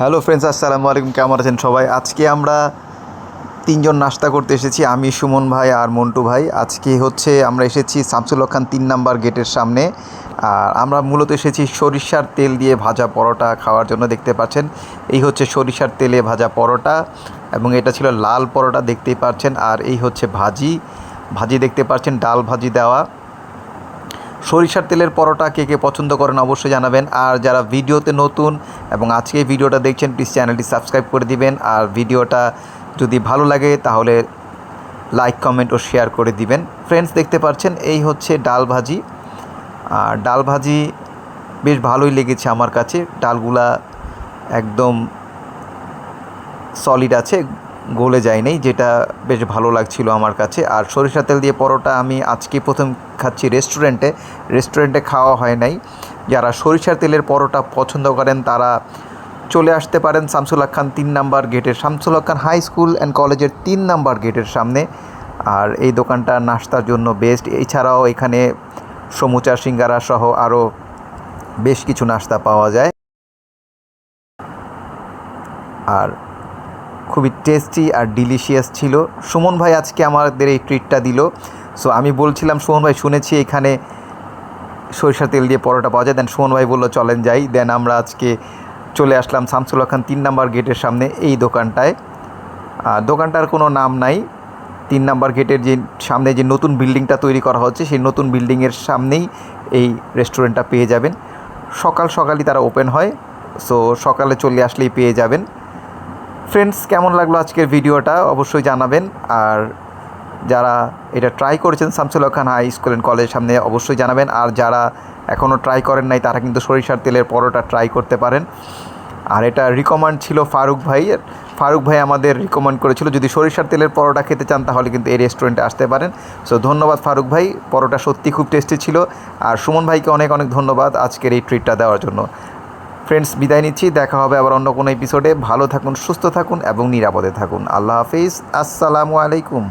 Hello friends, আসসালামু আলাইকুম। কেমন আছেন সবাই? আজকে আমরা তিনজন নাস্তা করতে এসেছি, আমি, সুমন ভাই আর মন্টু ভাই। আজকে হচ্ছে আমরা এসেছি শামসুল খান তিন নাম্বার গেটের সামনে। আর আমরা মূলত এসেছি সরিষার তেল দিয়ে ভাজা পরোটা খাওয়ার জন্য, দেখতে পাচ্ছেন? এই হচ্ছে সরিষার তেলে ভাজা পরোটা এবং এটা ছিল লাল পরোটা, দেখতেই পাচ্ছেন? আর এই হচ্ছে ভাজি। ভাজি দেখতে পাচ্ছেন, ডাল ভাজি দেওয়া। সরিষার তেলের পরোটা কে কে পছন্দ করেন অবশ্যই জানাবেন। আর যারা ভিডিওতে নতুন এবং আজকে ভিডিওটা দেখছেন প্লিজ চ্যানেলটি সাবস্ক্রাইব করে দিবেন। আর ভিডিওটা যদি ভালো লাগে, তাহলে লাইক কমেন্ট ও শেয়ার করে দিবেন। ফ্রেন্ডস দেখতে পাচ্ছেন, এই হচ্ছে ডাল ভাজি। আর ডাল ভাজি বেশ ভালোই লেগেছে আমার কাছে। ডালগুলা একদম সলিড আছে। গলে যায়নি, যেটা বেশ ভালো লাগছিল আমার কাছে। আর সরিষা তেল দিয়ে পরোটা আমি আজকে প্রথম খাচ্ছি রেস্টুরেন্টে। রেস্টুরেন্টে খাওয়া হয় নাই। যারা সরিষার তেলের পরোটা পছন্দ করেন, তারা চলে আসতে পারেন শামসুল খান তিন নাম্বার গেটের, Shamsul Khan high school and কলেজের তিন নাম্বার গেটের সামনে। আর এই দোকানটা নাস্তার জন্য বেস্ট। এছাড়াও এখানে সমুচা সিঙ্গারা সহ আরও বেশ কিছু নাস্তা পাওয়া যায়। আর খুবই টেস্টি আর ডিলিশিয়াস ছিল। সুমন ভাই আজকে আমাদের এই ট্রিটটা দিল। সো আমি বলছিলাম, সুমন ভাই শুনেছি এখানে সরিষার তেল দিয়ে পরোটা পাওয়া যায়। দেন সুমন ভাই বলল, চলেন যাই। দেন আমরা আজকে চলে আসলাম শামসুল হক খান তিন নাম্বার গেটের সামনে এই দোকানটায়। আর দোকানটার কোনো নাম নাই। তিন নাম্বার গেটের যে সামনে যে নতুন বিল্ডিংটা তৈরি করা হচ্ছে, সেই নতুন বিল্ডিংয়ের সামনেই এই রেস্টুরেন্টটা পেয়ে যাবেন। সকাল সকালই তারা ওপেন হয়। সো সকালে চলে আসলেই পেয়ে যাবেন। ফ্রেন্ডস কেমন লাগল আজকের ভিডিওটা? অবশ্যই জানাবেন। আর যারা এটা ট্রাই করেছেন Shamsul Haque Khan high school and কলেজের সামনে, অবশ্যই জানাবেন। আর যারা এখনও ট্রাই করেন নাই, তারা কিন্তু সরিষার তেলের পরোটা ট্রাই করতে পারেন। আর এটা রিকমেন্ড ছিল ফারুক ভাই। ফারুক ভাই আমাদের রিকমেন্ড করেছিল, যদি সরিষার তেলের পরোটা খেতে চান, তাহলে কিন্তু এই রেস্টুরেন্টে আসতে পারেন। সো ধন্যবাদ ফারুক ভাই। পরোটা সত্যি খুব টেস্টি ছিল। আর সুমন ভাইকে অনেক অনেক ধন্যবাদ আজকের এই ট্রিটটা দেওয়ার জন্য। ফ্রেন্ডস বিদায় নিচ্ছি। দেখা হবে আবার অন্য কোনো এপিসোডে ভালো থাকুন, সুস্থ থাকুন এবং নিরাপদে থাকুন। আল্লাহ হাফিজ। আসসালামু আলাইকুম।